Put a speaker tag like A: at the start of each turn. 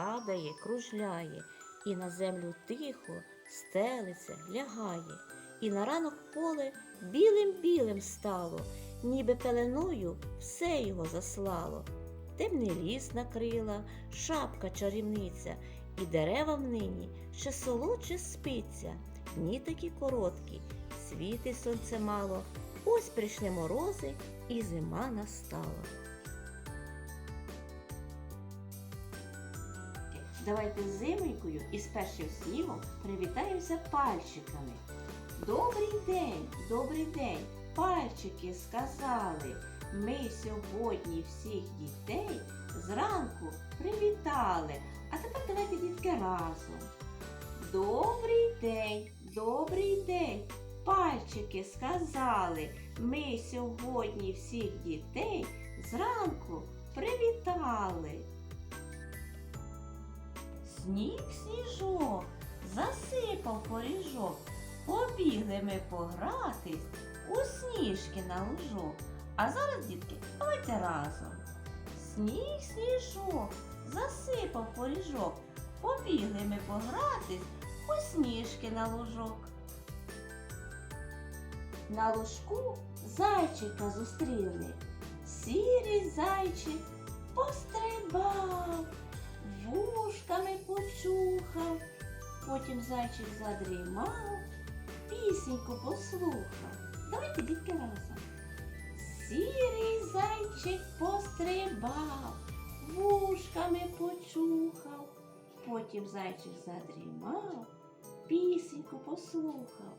A: падає, кружляє, і на землю тихо стелиться, лягає, і на ранок поле білим-білим стало, ніби пеленою все його заслало. Темний ліс накрила, шапка чарівниця, і деревам нині ще солодше спиться. Дні такі короткі, світи сонце мало. Ось прийшли морози, і зима настала. Давайте з зимонькою і з першим снігом привітаємося пальчиками. Добрий день, добрий день, пальчики сказали. Ми сьогодні всіх дітей зранку привітали. А тепер давайте дітки разом. Добрий день, добрий день. Пальчики сказали. Ми сьогодні всіх дітей зранку привітали. Сніг сніжок, засипав поріжок. Побігли ми погратись у сніжки на лужок. А зараз, дітки, давайте разом. Сніг сніжок, засипав поріжок. Побігли ми погратись у сніжки на лужок. На лужку зайчика зустріли. Сірий зайчик почухав, потім зайчик задрімав, пісеньку послухав. Давайте дітки разом. Сірий зайчик пострибав, вушками почухав, потім зайчик задрімав, пісеньку послухав.